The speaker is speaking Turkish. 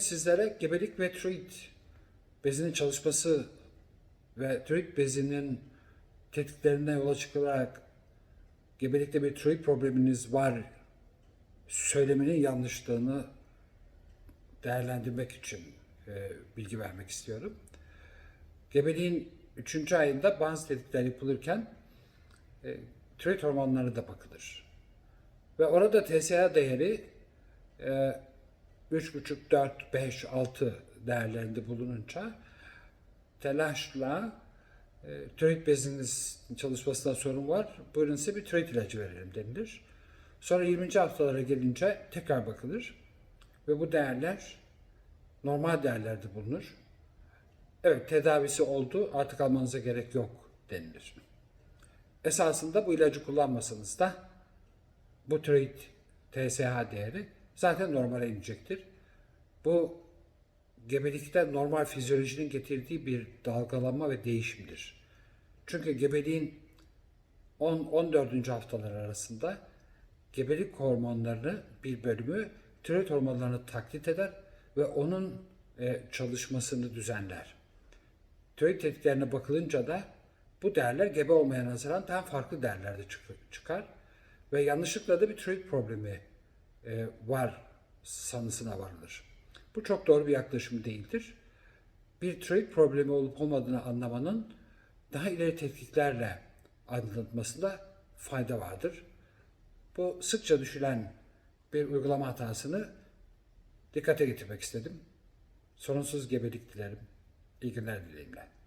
sizlere gebelik ve tiroid bezinin çalışması ve tiroid bezinin tetiklerinden yola çıkılarak gebelikte bir tiroid probleminiz var söyleminin yanlışlığını değerlendirmek için e, bilgi vermek istiyorum. Gebeliğin 3. ayında bazı tetkikler yapılırken e, tiroid hormonları da bakılır. Ve orada TSH değeri e, 3,5, 4, 5, 6 değerlerinde bulununca telaşla e, tiroid beziniz çalışmasında sorun var. Buyurun size bir tiroid ilacı verelim denilir. Sonra 20. haftalara gelince tekrar bakılır. Ve bu değerler normal değerlerde bulunur. Evet tedavisi oldu artık almanıza gerek yok denilir. Esasında bu ilacı kullanmasanız da bu tiroid TSH değeri zaten normale inecektir. Bu gebelikte normal fizyolojinin getirdiği bir dalgalanma ve değişimdir. Çünkü gebeliğin 10-14. haftalar arasında gebelik hormonlarını bir bölümü tiroid hormonlarını taklit eder ve onun e, çalışmasını düzenler. Tiroid tetkiklerine bakılınca da bu değerler gebe olmaya nazaran daha farklı değerlerde çık- çıkar ve yanlışlıkla da bir tiroid problemi e, var sanısına varılır. Bu çok doğru bir yaklaşım değildir. Bir tiroid problemi olup olmadığını anlamanın daha ileri tetkiklerle anlatmasında fayda vardır. Bu sıkça düşülen bir uygulama hatasını dikkate getirmek istedim. Sorunsuz gebelik dilerim. İyi günler dileğimle.